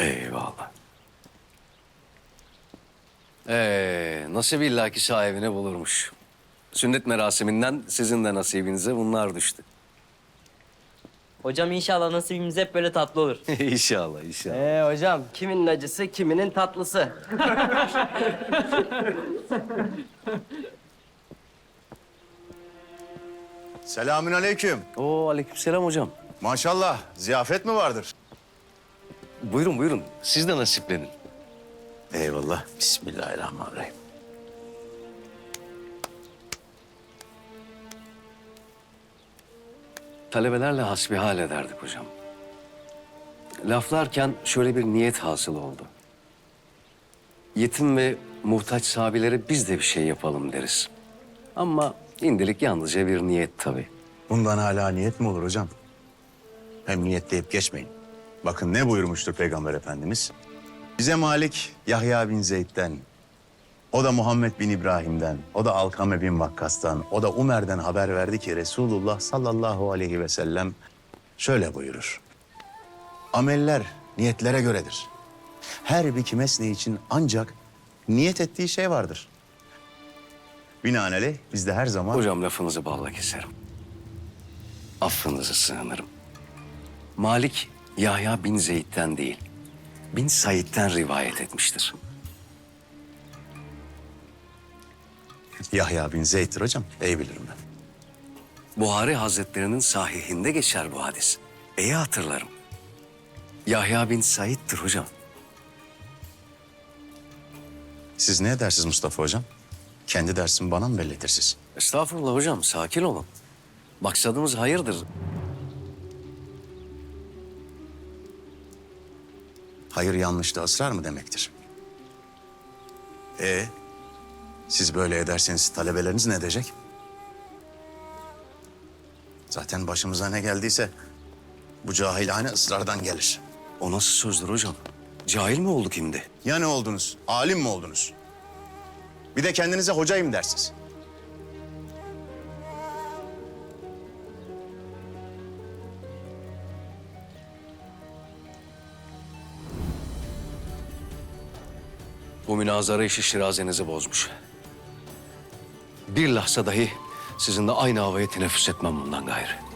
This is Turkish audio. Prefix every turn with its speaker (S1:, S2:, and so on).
S1: Eyvallah. Ee, nasip illaki sahibine bulurmuş. Sünnet merasiminden sizin de nasibinize bunlar düştü.
S2: Hocam inşallah nasibimiz hep böyle tatlı olur.
S1: inşallah, inşallah.
S3: Ee hocam kiminin acısı kiminin tatlısı.
S4: Selamün aleyküm.
S1: Oo, aleykümselam hocam.
S4: Maşallah ziyafet mi vardır?
S1: Buyurun, buyurun. Siz de nasiplenin.
S4: Eyvallah. Bismillahirrahmanirrahim.
S1: Talebelerle hasbihal ederdik hocam. Laflarken şöyle bir niyet hasıl oldu. Yetim ve muhtaç sahabilere biz de bir şey yapalım deriz. Ama indilik yalnızca bir niyet tabii.
S4: Bundan hala niyet mi olur hocam? Hem niyet deyip geçmeyin. Bakın ne buyurmuştur Peygamber Efendimiz? Bize Malik Yahya bin Zeyd'den, o da Muhammed bin İbrahim'den, o da Alkame bin Vakkas'tan, o da Umer'den haber verdi ki Resulullah sallallahu aleyhi ve sellem şöyle buyurur. Ameller niyetlere göredir. Her bir kimesne için ancak niyet ettiği şey vardır. Binaenaleyh biz de her zaman...
S1: Hocam lafınızı balla keserim. Affınızı sığınırım. Malik Yahya bin Zeyd'den değil, bin Said'den rivayet etmiştir.
S4: Yahya bin Zeyd'dir hocam. İyi bilirim ben.
S1: Buhari Hazretlerinin sahihinde geçer bu hadis. İyi hatırlarım. Yahya bin Said'dir hocam.
S4: Siz ne edersiniz Mustafa hocam? Kendi dersimi bana mı belletirsiniz?
S1: Estağfurullah hocam, sakin olun. Maksadımız hayırdır.
S4: Hayır yanlışta ısrar mı demektir? E siz böyle ederseniz talebeleriniz ne edecek? Zaten başımıza ne geldiyse bu cahilane ısrardan gelir.
S1: O nasıl sözdür hocam? Cahil mi olduk şimdi?
S4: Ya ne oldunuz? Alim mi oldunuz? Bir de kendinize hocayım dersiniz.
S1: Bu münazara işi şirazenizi bozmuş. Bir lahza dahi sizinle aynı havaya teneffüs etmem bundan gayrı.